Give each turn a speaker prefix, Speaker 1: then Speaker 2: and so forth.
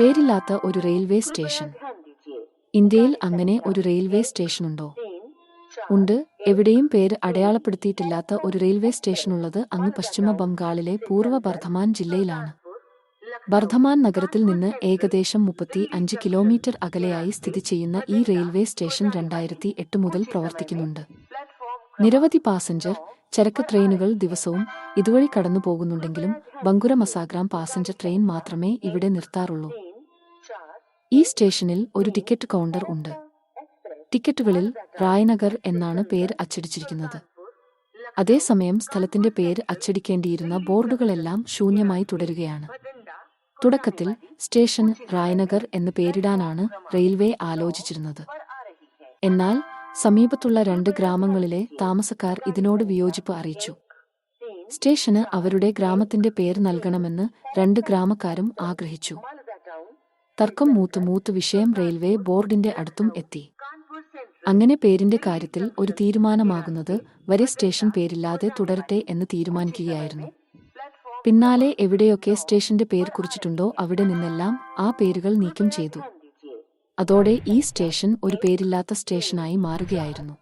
Speaker 1: പേരില്ലാത്ത ഒരു railway station. ഇന്ത്യയിൽ അങ്ങനെ ഒരു റെയിൽവേ സ്റ്റേഷൻ ഉണ്ടോ. ഉണ്ട് എവിടെയും പേര് അടയാളപ്പെടുത്തിയിട്ടില്ലാത്ത ഒരു റെയിൽവേ സ്റ്റേഷൻ ഉള്ളത് അങ്ങ് പശ്ചിമ ബംഗാളിലെ പൂർവ ബർധമാൻ ജില്ലയിലാണ്. ബർധമാൻ നഗരത്തിൽ നിന്ന് ഏകദേശം മുപ്പത്തി അഞ്ച് കിലോമീറ്റർ അകലെയായി സ്ഥിതി ചെയ്യുന്ന ഈ റെയിൽവേ സ്റ്റേഷൻ രണ്ടായിരത്തി എട്ട് മുതൽ പ്രവർത്തിക്കുന്നുണ്ട്. നിരവധി പാസഞ്ചർ ചരക്ക് ട്രെയിനുകൾ ദിവസവും ഇതുവഴി കടന്നു പോകുന്നുണ്ടെങ്കിലും ബങ്കുര മസാഗ്രാം പാസഞ്ചർ ട്രെയിൻ മാത്രമേ ഇവിടെ നിർത്താറുള്ളൂ. ഈ സ്റ്റേഷനിൽ ഒരു ടിക്കറ്റ് കൗണ്ടർ ഉണ്ട്. ടിക്കറ്റുകളിൽ റായ്നഗർ എന്നാണ് പേര് അച്ചടിച്ചിരിക്കുന്നത്. അതേസമയം സ്ഥലത്തിന്റെ പേര് അച്ചടിക്കേണ്ടിയിരുന്ന ബോർഡുകളെല്ലാം ശൂന്യമായി തുടരുകയാണ്. തുടക്കത്തിൽ സ്റ്റേഷൻ റായ്നഗർ എന്ന് പേരിടാനാണ് റെയിൽവേ ആലോചിച്ചിരുന്നത്. എന്നാൽ സമീപത്തുള്ള രണ്ട് ഗ്രാമങ്ങളിലെ താമസക്കാർ ഇതിനോട് വിയോജിപ്പ് അറിയിച്ചു. സ്റ്റേഷന് അവരുടെ ഗ്രാമത്തിന്റെ പേര് നൽകണമെന്ന് രണ്ട് ഗ്രാമക്കാരും ആഗ്രഹിച്ചു. തർക്കം മൂത്ത് മൂത്ത് വിഷയം റെയിൽവേ ബോർഡിന്റെ അടുത്തും എത്തി. അങ്ങനെ പേരിന്റെ കാര്യത്തിൽ ഒരു തീരുമാനമാകുന്നത് വരെ സ്റ്റേഷൻ പേരില്ലാതെ തുടരട്ടെ എന്ന് തീരുമാനിക്കുകയായിരുന്നു. പിന്നാലെ എവിടെയൊക്കെ സ്റ്റേഷന്റെ പേര് കുറിച്ചിട്ടുണ്ടോ അവിടെ നിന്നെല്ലാം ആ പേരുകൾ നീക്കം ചെയ്തു. അതോടെ ഈ സ്റ്റേഷൻ ഒരു പേരില്ലാത്ത സ്റ്റേഷനായി മാറുകയായിരുന്നു.